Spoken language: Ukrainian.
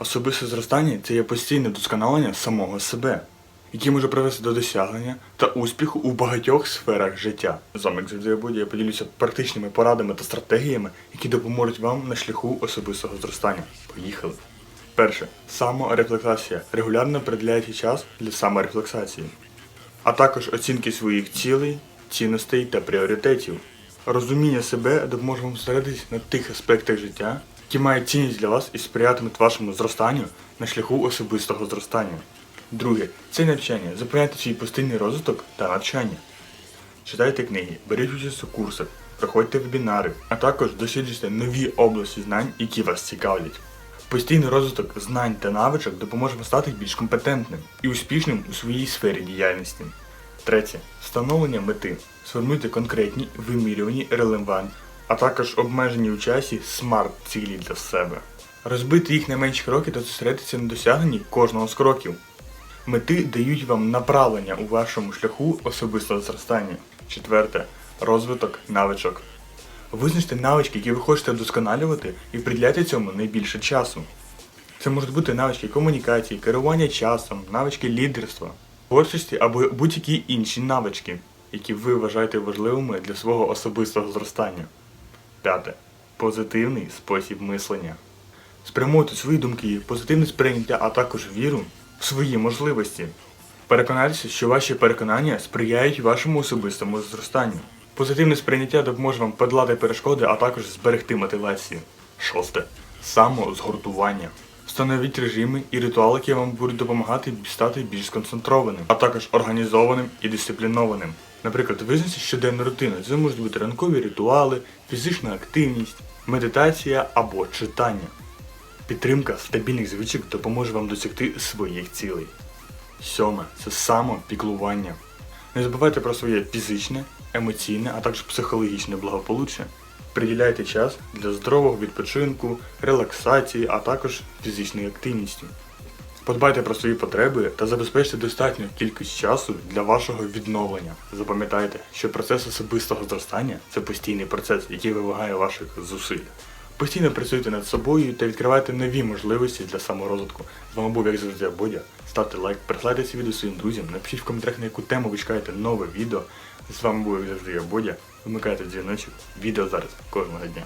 Особисте зростання це є постійне досконалення самого себе, яке може привести до досягнення та успіху у багатьох сферах життя. З вами, завжди, Бодя, я поділюся практичними порадами та стратегіями, які допоможуть вам на шляху особистого зростання. Поїхали! Перше. Саморефлексація. Регулярно приділяйте час для саморефлексації, а також оцінки своїх цілей, цінностей та пріоритетів. Розуміння себе допоможе вам зосередитись на тих аспектах життя, які мають цінність для вас і сприятимуть вашому зростанню на шляху особистого зростання. Друге це навчання. Зупиняйте свій постійний розвиток та навчання. Читайте книги, беріть участь у курсах, проходьте вебінари, а також досліджуйте нові області знань, які вас цікавлять. Постійний розвиток знань та навичок допоможе вам стати більш компетентним і успішним у своїй сфері діяльності. Третє. Встановлення мети. Сформуйте конкретні, вимірювані, релевантні, а також обмежені у часі смарт-цілі для себе. Розбити їх на менші кроки та зосередитися на досягненні кожного з кроків. Мети дають вам направлення у вашому шляху особистого зростання. Четверте. Розвиток навичок. Визначте навички, які ви хочете вдосконалювати, і приділяйте цьому найбільше часу. Це можуть бути навички комунікації, керування часом, навички лідерства, творчості або будь-які інші навички, які ви вважаєте важливими для свого особистого зростання. П'яте. Позитивний спосіб мислення. Спрямуйте свої думки, позитивне сприйняття, а також віру в свої можливості. Переконайтеся, що ваші переконання сприяють вашому особистому зростанню. Позитивне сприйняття допоможе вам подолати перешкоди, а також зберегти мотивацію. Шосте. Самозгуртування. Встановіть режими і ритуали, які вам будуть допомагати стати більш сконцентрованим, а також організованим і дисциплінованим. Наприклад, визначте щоденну рутину. Це можуть бути ранкові ритуали, фізична активність, медитація або читання. Підтримка стабільних звичок допоможе вам досягти своїх цілей. Сьоме це самопіклування. Не забувайте про своє фізичне, емоційне, а також психологічне благополуччя. Приділяйте час для здорового відпочинку, релаксації, а також фізичної активності. Подбайте про свої потреби та забезпечте достатню кількість часу для вашого відновлення. Запам'ятайте, що процес особистого зростання це постійний процес, який вимагає ваших зусиль. Постійно працюйте над собою та відкривайте нові можливості для саморозвитку. З вами був як завжди Бодя. Ставте лайк, пересилайте це відео своїм друзям, напишіть в коментарях на яку тему ви чекаєте нове відео. З вами був як завжди Бодя. Вимикайте дзвіночок. Відео зараз кожного дня.